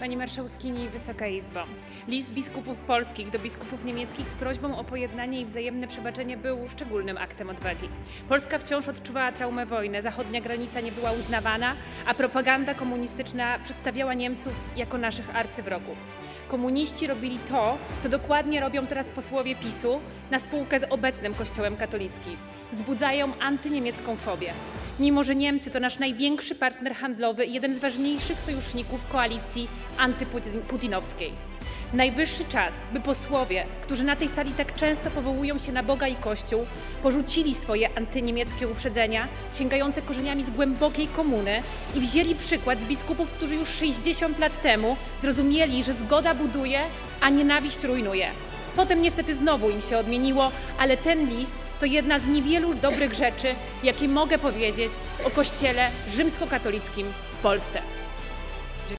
Pani Marszałkini, Wysoka Izbo. List biskupów polskich do biskupów niemieckich z prośbą o pojednanie i wzajemne przebaczenie był szczególnym aktem odwagi. Polska wciąż odczuwała traumę wojny, zachodnia granica nie była uznawana, a propaganda komunistyczna przedstawiała Niemców jako naszych arcywrogów. Komuniści robili to, co dokładnie robią teraz posłowie PiSu na spółkę z obecnym Kościołem katolickim. Wzbudzają antyniemiecką fobię. Mimo, że Niemcy to nasz największy partner handlowy i jeden z ważniejszych sojuszników koalicji antyputinowskiej. Najwyższy czas, by posłowie, którzy na tej sali tak często powołują się na Boga i Kościół, porzucili swoje antyniemieckie uprzedzenia, sięgające korzeniami z głębokiej komuny i wzięli przykład z biskupów, którzy już 60 lat temu zrozumieli, że zgoda buduje, a nienawiść rujnuje. Potem niestety znowu im się odmieniło, ale ten list to jedna z niewielu dobrych rzeczy, jakie mogę powiedzieć o Kościele rzymskokatolickim w Polsce.